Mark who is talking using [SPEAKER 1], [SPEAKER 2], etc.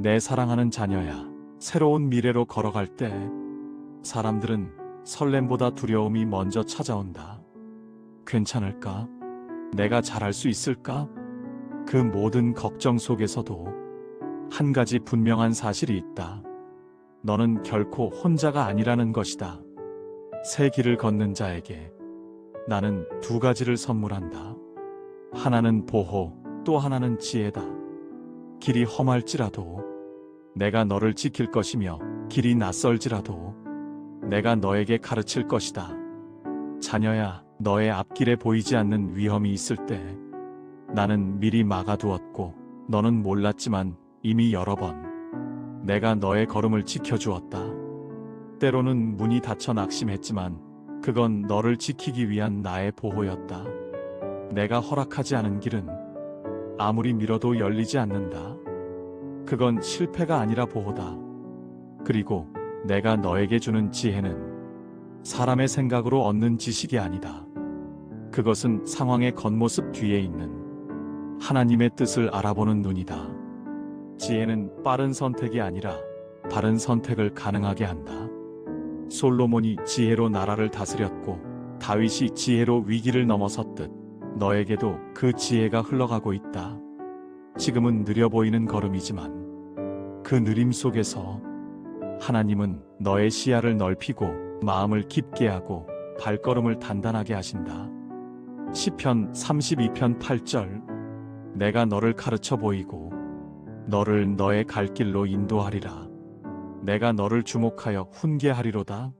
[SPEAKER 1] 내 사랑하는 자녀야, 새로운 미래로 걸어갈 때 사람들은 설렘보다 두려움이 먼저 찾아온다. 괜찮을까? 내가 잘할 수 있을까? 그 모든 걱정 속에서도 한 가지 분명한 사실이 있다. 너는 결코 혼자가 아니라는 것이다. 새 길을 걷는 자에게 나는 두 가지를 선물한다. 하나는 보호, 또 하나는 지혜다. 길이 험할지라도 내가 너를 지킬 것이며 길이 낯설지라도 내가 너에게 가르칠 것이다. 자녀야, 너의 앞길에 보이지 않는 위험이 있을 때 나는 미리 막아두었고 너는 몰랐지만 이미 여러 번 내가 너의 걸음을 지켜주었다. 때로는 문이 닫혀 낙심했지만 그건 너를 지키기 위한 나의 보호였다. 내가 허락하지 않은 길은 아무리 밀어도 열리지 않는다. 그건 실패가 아니라 보호다. 그리고 내가 너에게 주는 지혜는 사람의 생각으로 얻는 지식이 아니다. 그것은 상황의 겉모습 뒤에 있는 하나님의 뜻을 알아보는 눈이다. 지혜는 빠른 선택이 아니라 바른 선택을 가능하게 한다. 솔로몬이 지혜로 나라를 다스렸고 다윗이 지혜로 위기를 넘어섰듯 너에게도 그 지혜가 흘러가고 있다. 지금은 느려 보이는 걸음이지만 그 느림 속에서 하나님은 너의 시야를 넓히고 마음을 깊게 하고 발걸음을 단단하게 하신다. 시편 32편 8절 내가 너를 가르쳐 보이고 너를 너의 갈 길로 인도하리라. 내가 너를 주목하여 훈계하리로다.